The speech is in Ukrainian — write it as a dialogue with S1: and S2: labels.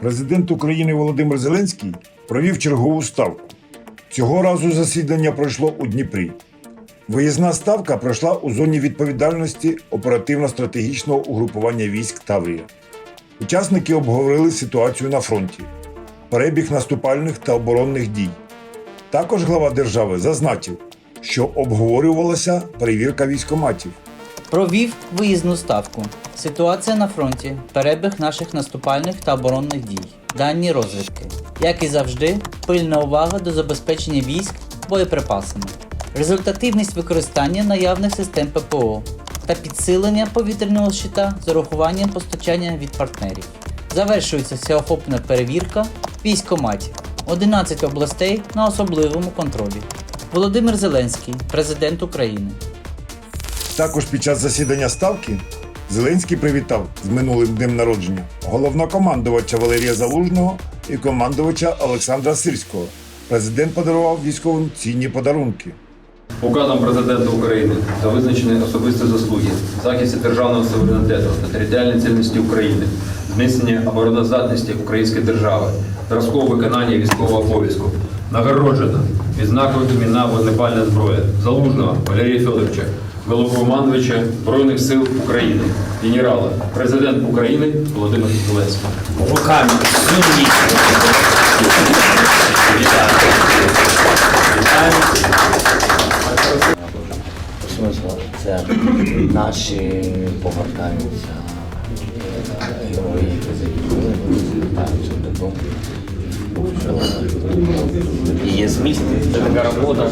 S1: Президент України Володимир Зеленський провів чергову ставку. Цього разу засідання пройшло у Дніпрі. Виїзна ставка пройшла у зоні відповідальності оперативно-стратегічного угрупування військ Таврія. Учасники обговорили ситуацію на фронті, перебіг наступальних та оборонних дій. Також глава держави зазначив, що обговорювалася перевірка військоматів.
S2: Провів виїзну ставку. Ситуація на фронті, перебіг наших наступальних та оборонних дій, дані розвідки. Як і завжди, пильна увага до забезпечення військ боєприпасами, результативність використання наявних систем ППО та підсилення повітряного щита з урахуванням постачання від партнерів. Завершується всеохопна перевірка військоматів 11 областей на особливому контролі. Володимир Зеленський, президент України.
S1: Також під час засідання ставки Зеленський привітав з минулим днем народження головнокомандувача Валерія Залужного і командувача Олександра Сирського. Президент подарував військовим цінні подарунки.
S3: Указом президента України та визначені особисті заслуги захисті державного суверенітету та територіальної цілісності України, зміцнення обороноздатності української держави, зразкового виконання військового обов'язку. Нагороджено відзнакою імена вогнепальна зброя Залужного Валерія Федоровича, головнокомандувача Збройних сил України, генерала, президент України Володимир Зеленський.
S4: руками. Це наші повертаються герої, які загинули, повертаються додому. І є зміст, це така робота.